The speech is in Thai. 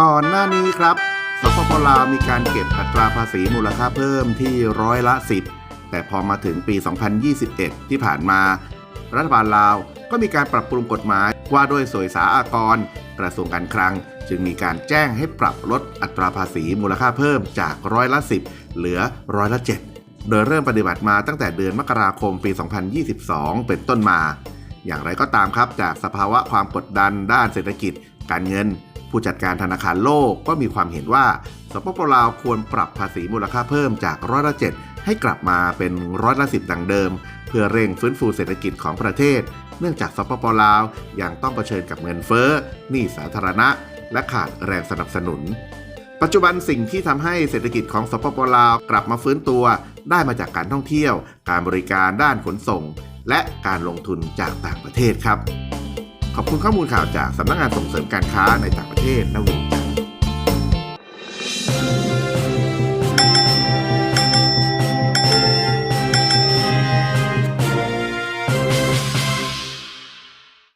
ก่อนหน้านี้ครับสปปลาวมีการเก็บอัตราภาษีมูลค่าเพิ่มที่ร้อยละ 10 แต่พอมาถึงปี 2021 ที่ผ่านมา รัฐบาลลาวก็มีการปรับปรุงกฎหมายว่าด้วยสวยสาอากร กระทรวงการคลัง จึงมีการแจ้งให้ปรับลดอัตราภาษีมูลค่าเพิ่มจากร้อยละ 10 เหลือร้อยละ 7 โดยเริ่มปฏิบัติมาตั้งแต่เดือนมกราคมปี 2022 เป็นต้นมา อย่างไรก็ตามครับจากสภาวะความกดดันด้านเศรษฐกิจ การเงิน ผู้จัดการธนาคารโลกก็มีความเห็นว่า สปปลาวควรปรับภาษีมูลค่าเพิ่มจากร้อยละเจ็ดให้กลับมาเป็นร้อยละสิบดังเดิม เพื่อเร่งฟื้นฟูเศรษฐกิจของประเทศ เนื่องจากสปปลาวยังต้องเผชิญกับเงินเฟ้อหนี้สาธารณะ และขาดแรงสนับสนุน ปัจจุบันสิ่งที่ทำให้เศรษฐกิจของสปปลาวกลับมาฟื้นตัว ได้มาจากการท่องเที่ยว การบริการด้านขนส่ง และการลงทุนจากต่างประเทศครับ ขอบคุณข้อมูลข่าวจากสำนักงานส่งเสริมการค้าในต่างประเทศนวี